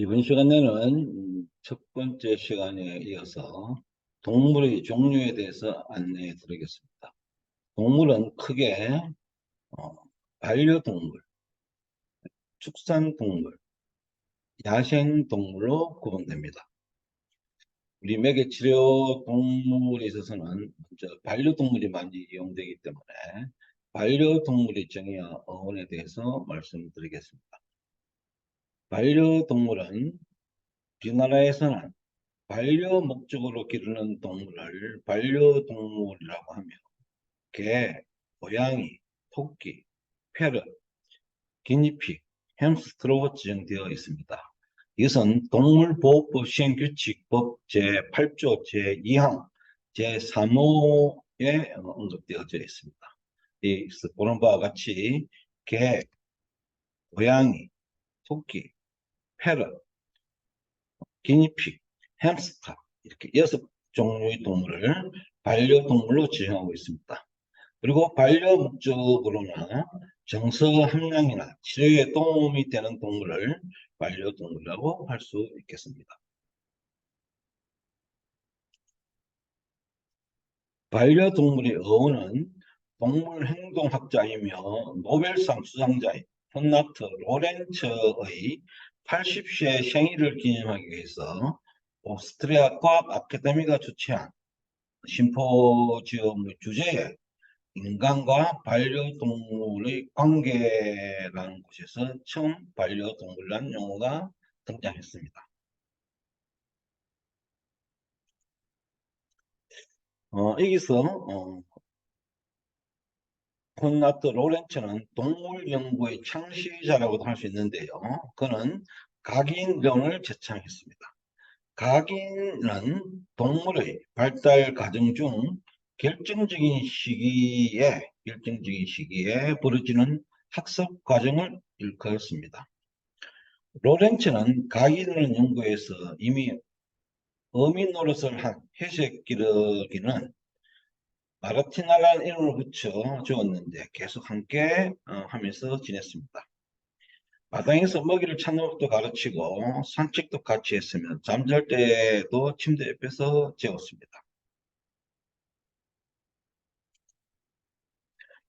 이번 시간에는 첫 번째 시간에 이어서 동물의 종류에 대해서 안내해 드리겠습니다. 동물은 크게 어, 반려동물, 축산동물, 야생동물로 구분됩니다. 우리 매개치료 동물에 있어서는 먼저 반려동물이 많이 이용되기 때문에 반려동물의 정의와 어원에 대해서 말씀드리겠습니다. 반려동물은 우리나라에서는 반려 목적으로 기르는 동물을 반려동물이라고 하며 개, 고양이, 토끼, 페르, 기니피, 햄스트로 지정되어 있습니다. 이것은 동물보호법 시행규칙법 제8조 제2항 제3호에 언급되어져 있습니다. 이 보는 바와 같이 개, 고양이, 토끼, 페르, 기니픽, 햄스터 이렇게 여섯 종류의 동물을 반려동물로 지정하고 있습니다. 그리고 반려 목적으로나 정서 함량이나 치료에 도움이 되는 동물을 반려동물이라고 할 수 있겠습니다. 반려동물의 어원은 동물행동학자이며 노벨상 수상자인 폰나트 로렌츠의 80세 생일을 기념하기 위해서 오스트리아 과학 아카데미가 주최한 심포지엄 주제에 인간과 반려동물의 관계라는 곳에서 처음 반려동물이라는 용어가 등장했습니다. 어, 여기서 어, 콘나트 로렌츠는 동물 연구의 창시자라고도 할 수 있는데요. 그는 각인론을 제창했습니다. 각인은 동물의 발달 과정 중 결정적인 시기에 결정적인 시기에 벌어지는 학습 과정을 일컫습니다. 로렌츠는 각인론 연구에서 이미 어미 노릇을 한 회색 기러기는 마르티나라는 이름을 붙여 주었는데 계속 함께 어, 하면서 지냈습니다. 마당에서 먹이를 찾는 것도 가르치고 산책도 같이 했으면 잠잘 때도 침대 옆에서 재웠습니다.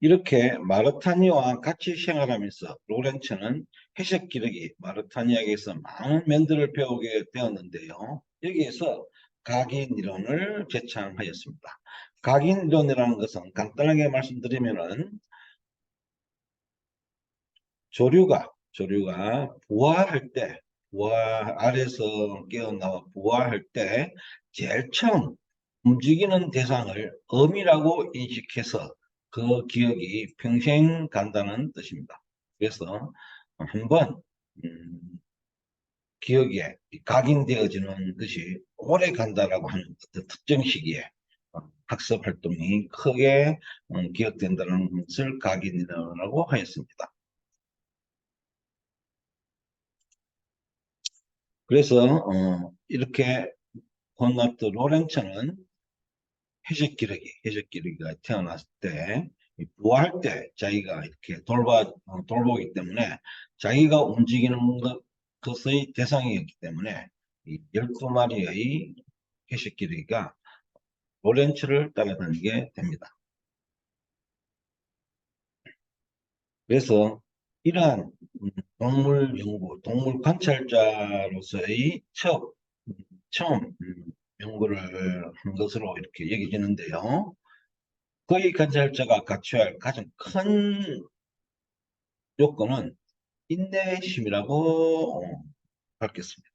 이렇게 마르타니와 같이 생활하면서 로렌츠는 회색 기러기 마르타니아에게서 많은 면들을 배우게 되었는데요. 여기에서 각인 이론을 제창하였습니다. 각인론이라는 것은 간단하게 말씀드리면은 조류가 조류가 부화할 때 부화 아래서 깨어나와 부화할 때 제일 처음 움직이는 대상을 어미라고 인식해서 그 기억이 평생 간다는 뜻입니다. 그래서 한번 음, 기억에 각인되어지는 것이 오래 간다라고 하는 어떤 특정 시기에 학습 활동이 크게 음, 기억된다는 것을 각인이라고 하였습니다. 그래서 어, 이렇게 콘나트 로렌츠는 해적 기러기, 해적 기러기가 태어났을 때 부화할 때 자기가 이렇게 돌봐 어, 돌보기 때문에 자기가 움직이는 것, 것의 대상이었기 때문에 이 12마리의 해적 기러기가 로렌츠를 따라다니게 됩니다. 그래서 이러한 동물 연구, 동물 관찰자로서의 첫, 처음 연구를 한 것으로 이렇게 여겨지는데요. 거의 관찰자가 갖춰야 할 가장 큰 요건은 인내심이라고 밝혔습니다.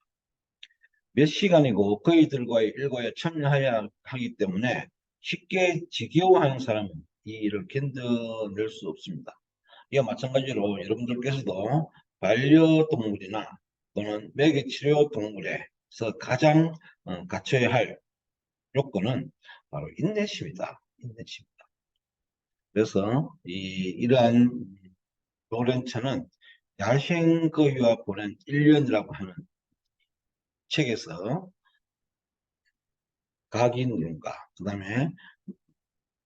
몇 시간이고 그이들과의 일과에 참여해야 하기 때문에 쉽게 지겨워하는 사람은 이 일을 견뎌낼 수 없습니다. 이와 마찬가지로 여러분들께서도 반려동물이나 또는 매개치료 동물에서 가장 어, 갖춰야 할 요건은 바로 인내심이다. 인내심이다. 그래서 이, 이러한 로렌츠는 야생거위와 보낸 1년이라고 하는 책에서 각인론과 그 다음에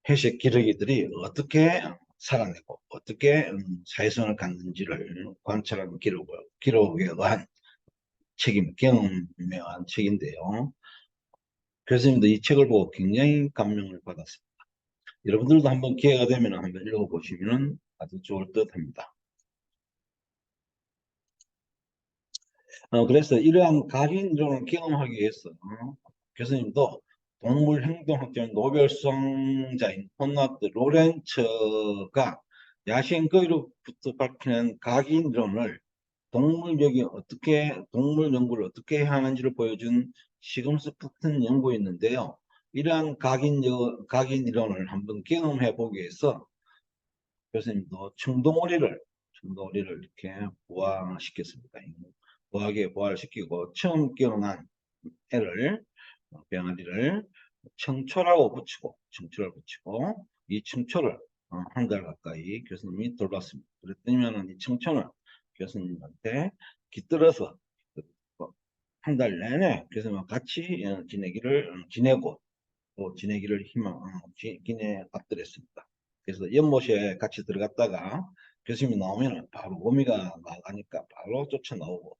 회색 기러기들이 어떻게 살아내고 어떻게 음, 사회성을 갖는지를 관찰하는 기록, 기록에 의한 책임, 경험한 책인데요. 교수님도 이 책을 보고 굉장히 감명을 받았습니다. 여러분들도 한번 기회가 되면 한번 읽어보시면 아주 좋을 듯 합니다. 어, 그래서 이러한 각인 이론을 경험하기 위해서 어, 교수님도 동물 행동학자 노벨상자인 혼나트 로렌츠가 야생 거위로부터 밝히는 각인 이론을 동물력이 어떻게 동물 연구를 어떻게 하는지를 보여준 시금스 같은 연구였는데요. 이러한 각인, 각인 이론을 한번 경험해 보기 위해서 교수님도 청동오리를 청동오리를 이렇게 부화시켰습니다. 부화하게 부활시키고 처음 깨어난 애를 병아리를 청초라고 붙이고 청초를 붙이고 이 청초를 어, 한달 가까이 교수님이 돌봤습니다. 그랬더니이 청초는 교수님한테 깃들어서 한 달 내내 교수님과 같이 어, 지내기를 어, 지내고 또 지내기를 희망 기내 앞들였습니다. 그래서 연못에 같이 들어갔다가 교수님이 나오면 바로 어미가 나가니까 바로 쫓아 나오고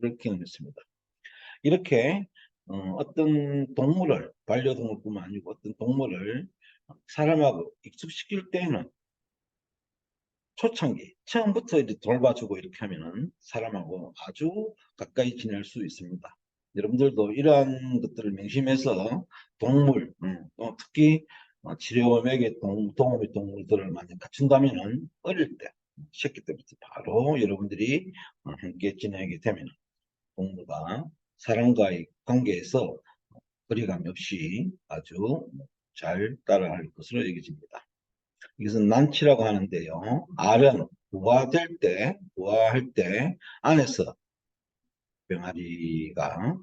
그렇게 했습니다. 이렇게 어, 떤 동물을 반려동물뿐만 아니고 어떤 동물을 사람하고 익숙시킬 때는 초창기 처음부터 이렇게 돌봐주고 이렇게 하면은 사람하고 아주 가까이 지낼 수 있습니다. 여러분들도 이러한 것들을 명심해서 동물, 음, 또 특히 어, 치료맥의 동, 동업의 동물들을 많이 갖춘다면은 어릴 때 새끼 때부터 바로 여러분들이 어, 함께 지내게 되면 동물과 사람과의 관계에서 거리감 없이 아주 잘 따라할 것으로 여겨집니다. 이것은 난치라고 하는데요. 알은 부화될 때, 부화할 때 안에서 병아리가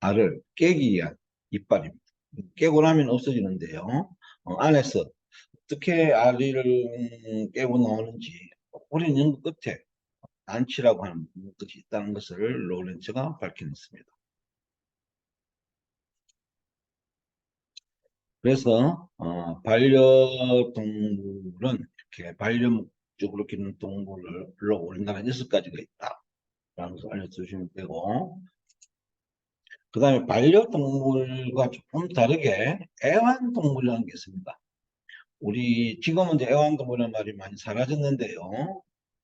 알을 깨기 위한 이빨입니다. 깨고 나면 없어지는데요. 어, 안에서 어떻게 알을 깨고 나오는지 연구 끝에 난치라고 하는 것이 있다는 것을 로렌츠가 밝혀냈습니다. 그래서 어, 반려동물은 이렇게 반려목적으로 기는 동물로 우리나라 여섯 가지가 있다. 라는 것을 알려주시면 되고 그 다음에 반려동물과 조금 다르게 애완동물이라는 게 있습니다. 우리 지금은 이제 애완동물이라는 말이 많이 사라졌는데요.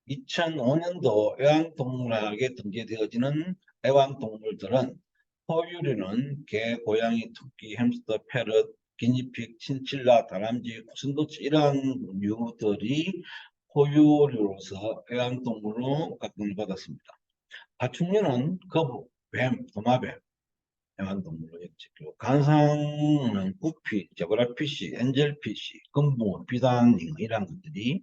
2005년도 애완동물학에 등재되어지는 애완동물들은 포유류는 개, 고양이, 토끼, 햄스터, 패럿, 기니픽, 친칠라, 다람쥐, 구순도치 이러한 류들이 포유류로서 애완동물로 각광을 받았습니다. 파충류는 거북, 뱀, 도마뱀, 애완동물로 했죠. 간상은 구피, 제브라피쉬, 엔젤피쉬, 금붕어, 비단잉 이런 것들이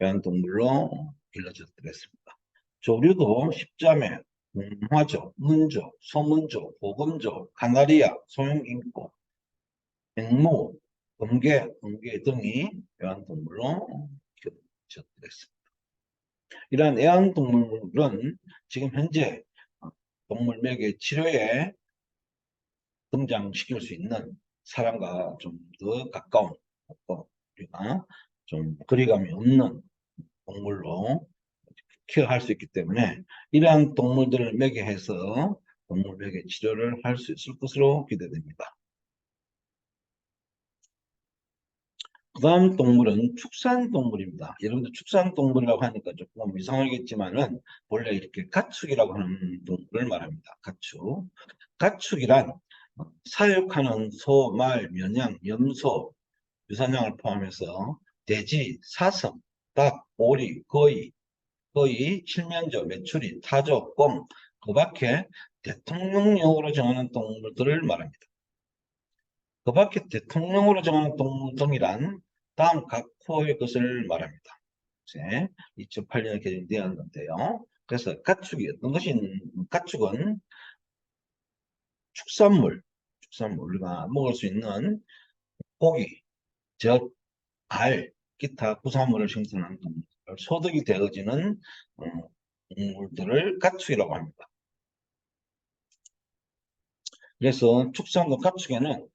애완동물로 길러졌습니다. 조류도 십자매, 문화조, 문조, 소문조, 보금조, 카나리아, 소형인고, 앵무, 금개, 금개 등이 애완동물로 길러졌습니다. 이러한 애완동물은 지금 현재 동물맥의 치료에 등장시킬 수 있는 사람과 좀 더 가까운 우리가 좀 거리감이 없는 동물로 케어할 수 있기 때문에 이러한 동물들을 매개해서 동물맥의 치료를 할 수 있을 것으로 기대됩니다. 그 다음 동물은 축산동물입니다. 여러분들 축산동물이라고 하니까 조금 이상하겠지만은 원래 이렇게 가축이라고 하는 동물을 말합니다. 가축. 가축이란 사육하는 소, 말, 면양, 염소, 유산양을 포함해서 돼지, 사슴, 닭, 오리, 거의, 거의, 칠면조, 메추리, 타조, 꽁, 그 밖에 대통령령으로 정하는 동물들을 말합니다. 그 밖에 대통령으로 정하는 동물 등이란 다음 각 코의 것을 말합니다. 이제 2008년에 개정되었는데요. 그래서 가축이 어떤 것이 가축은 축산물, 축산물 우리가 먹을 수 있는 고기, 젖, 알, 기타 구산물을 생산하는 동물, 소득이 되어지는 어, 동물들을 가축이라고 합니다. 그래서 축산과 가축에는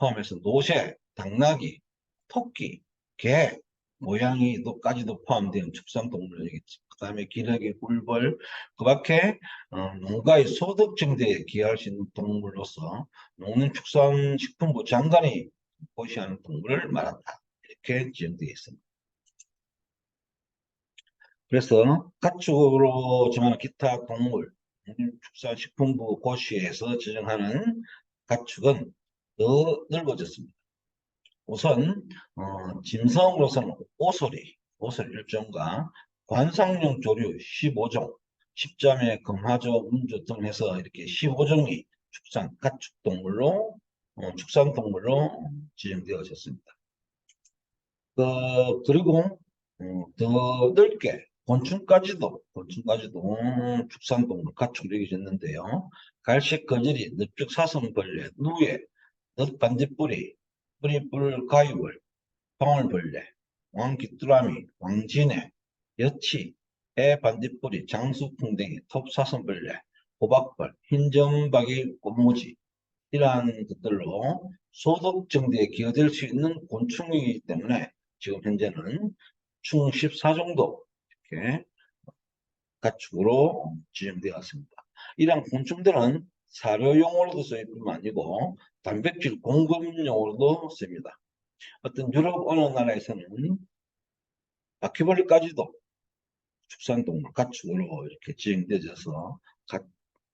포함해서 노새, 당나귀, 토끼, 개, 모양이 또까지도 포함된 축산동물이겠지. 그 다음에 기러기, 꿀벌, 그 밖에 어, 농가의 소득 증대에 기여할 수 있는 동물로서 농림축산식품부 장관이 보시하는 동물을 말한다. 이렇게 지정되어 있습니다. 그래서 가축으로 정하는 기타 동물, 농림축산식품부 고시에서 지정하는 가축은 더 넓어졌습니다. 우선 어, 짐승으로서는 오소리, 오소리 일종과 관상용 조류 15종, 십자매, 금화조, 음주 등 해서 이렇게 15종이 축산, 가축동물로, 어, 축산동물로 지정되어졌습니다. 그, 그리고 어, 더 넓게 곤충까지도, 곤충까지도 축산동물, 가축으로 여겨졌는데요. 갈색 거절이, 늪죽 사슴벌레, 누에, 넛반딧불이, 뿌리뿔 가위벌, 방울벌레, 왕귀뚜라미, 왕진해, 여치, 해반딧불이, 장수풍뎅이, 톱사슴벌레, 호박벌, 흰점박이 꽃무지 이러한 것들로 소득 정대에 기여될 수 있는 곤충이기 때문에 지금 현재는 총 14정도 이렇게 가축으로 지정되었습니다. 이러한 곤충들은 사료용으로도 쓰일 뿐만 아니고 단백질 공급용으로도 씁니다. 어떤 유럽 어느 나라에서는 바퀴벌레까지도 축산동물 가축으로 이렇게 지정되어서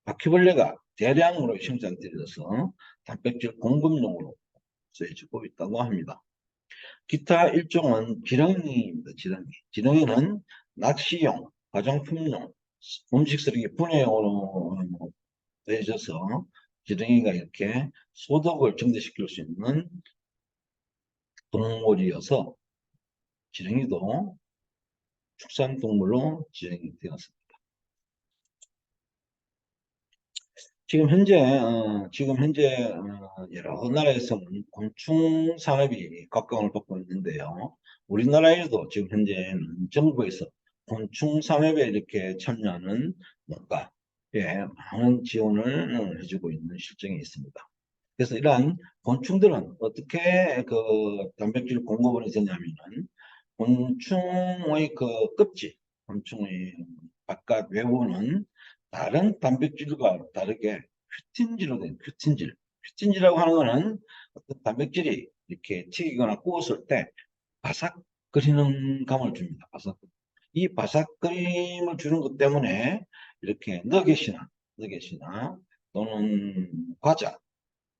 바퀴벌레가 대량으로 생산되어서 단백질 공급용으로 쓰여지고 있다고 합니다. 기타 일종은 지렁이입니다. 지렁이. 지렁이는 낚시용, 화장품용, 음식 쓰레기 분해용으로 쓰여져서 지렁이가 이렇게 소득을 증대시킬 수 있는 동물이어서 지렁이도 축산동물로 지정이 되었습니다. 지금 현재 어, 지금 현재 어, 여러 나라에서는 곤충 산업이 각광을 받고 있는데요. 우리나라에도 지금 현재는 정부에서 곤충 산업에 이렇게 참여하는 뭔가 예, 많은 지원을 어, 해주고 있는 실정이 있습니다. 그래서 이러한 곤충들은 어떻게 그 단백질 공급을 되냐면은 곤충의 그 껍질, 곤충의 바깥 외부는 다른 단백질과 다르게 큐틴질로 된 큐틴질. 큐틴질이라고 하는 거는 어떤 단백질이 이렇게 튀기거나 구웠을 때 바삭거리는 감을 줍니다. 바삭. 이 바삭거림을 주는 것 때문에 이렇게 너겟이나? 너겟이나? 또는 과자,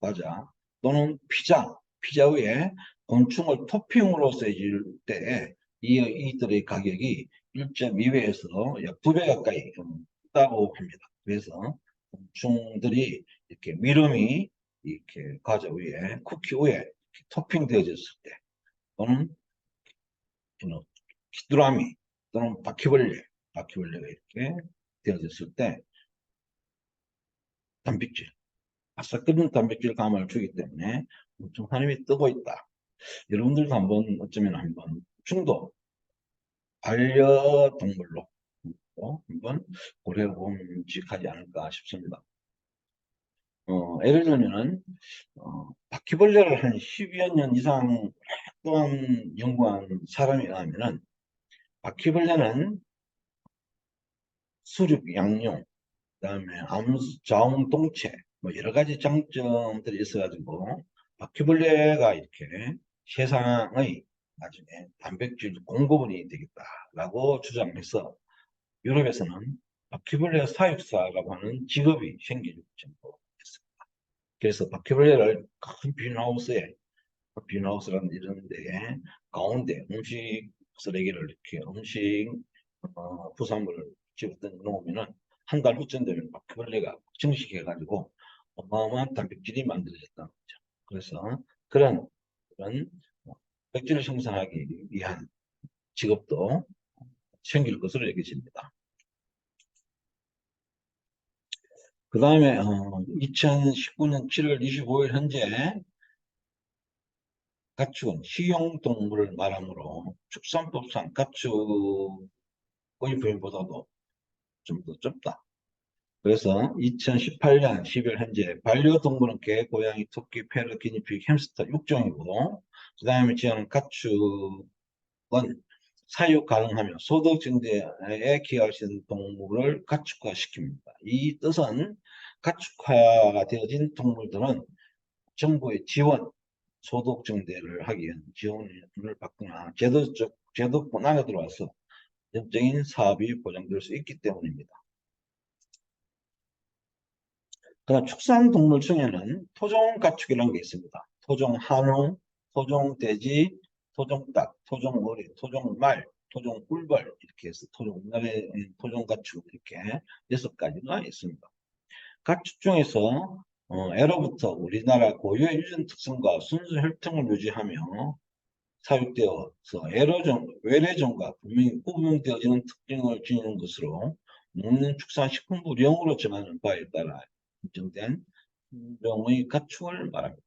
과자. 또는 피자, 피자 위에 곤충을 토핑으로 써줄 때 이, 이들의 가격이 1.2배에서 약 2배 가까이 있다고 합니다. 그래서 곤충들이 이렇게 미름이 이렇게 과자 위에 쿠키 위에 토핑 되어졌을 때 또는 귀뚜라미 또는 바퀴벌레 바퀴벌레가 이렇게 되어졌을 때 단백질, 아삭거리는 단백질 감을 주기 때문에 엄청 한임이 뜨고 있다. 여러분들도 한번 어쩌면 한번 중도 반려동물로 한번 고려해보면 직하지 않을까 싶습니다. 어, 예를 들면은 어, 바퀴벌레를 한 12여 년 이상 오랫동안 연구한 사람이 라면은 바퀴벌레는 수륙 양용, 그 다음에 암수 자웅동체, 뭐 여러 가지 장점들이 있어가지고 바퀴벌레가 이렇게 세상의 나중에 단백질 공급원이 되겠다라고 주장해서 유럽에서는 바퀴벌레 사육사라고 하는 직업이 생길 정도였습니다. 그래서 바퀴벌레를 큰 비닐하우스에 비닐하우스라는 이런 데 가운데 음식 쓰레기를 이렇게 음식 어, 부산물을 집어넣어 놓으면은 한 달 후쯤 되면 바퀴벌레가 증식해가지고 어마어마한 단백질이 만들어졌다는 거죠. 그래서 그런 그런 백질을 생산하기 위한 직업도 생길 것으로 여겨집니다. 그 다음에 어, 2019년 7월 25일 현재 가축은 식용동물을 말하므로 축산법상 가축의 부인보다도 좀 더 좁다. 그래서 2018년 10월 현재 반려동물은 개, 고양이, 토끼, 페르, 기니피그, 햄스터 6종이고 그 다음에 지어는 가축 사육 가능하며 소득 증대에 기여할 수 있는 동물을 가축화시킵니다. 이 뜻은 가축화가 되어진 동물들은 정부의 지원, 소득 증대를 하기 위한 지원을 받거나 제도적, 제도권 안에 들어와서 법적인 사업이 보장될 수 있기 때문입니다. 그다음 축산 동물 중에는 토종 가축이라는 게 있습니다. 토종 한우, 토종 돼지, 토종 닭, 토종 오리, 토종 말, 토종 꿀벌 이렇게 해서 토종 우리나라의 토종 가축 이렇게 여섯 가지가 있습니다. 가축 중에서 어, 애로부터 우리나라 고유의 유전 특성과 순수 혈통을 유지하며 사육되어서 애로종, 외래종과 분명히 구분되어지는 특징을 지니는 것으로 먹는 축산식품부령으로 정하는 바에 따라 인정된 종의 가축을 말합니다.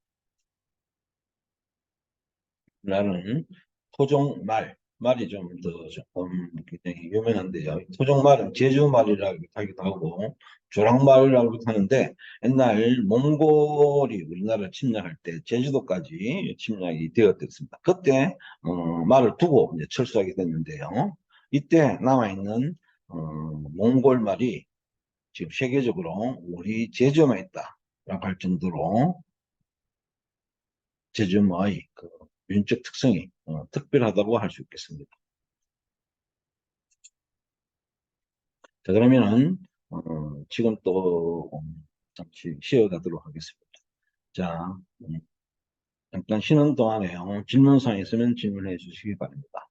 나는 토종 말, 말이 좀 더 조금 굉장히 유명한데요. 토종말은 제주말이라고 하기도 하고 조랑말이라고 하는데 옛날 몽골이 우리나라를 침략할 때 제주도까지 침략이 되었습니다. 그때 어, 말을 두고 이제 철수하게 됐는데요. 이때 남아있는 어, 몽골 말이 지금 세계적으로 우리 제주에만 있다라고 할 정도로 제주의 그 윤적 특성이 어, 특별하다고 할 수 있겠습니다. 자 그러면은 어, 지금 또 음, 잠시 쉬어가도록 하겠습니다. 자 음, 잠깐 쉬는 동안에 어, 질문사항 있으면 질문해 주시기 바랍니다.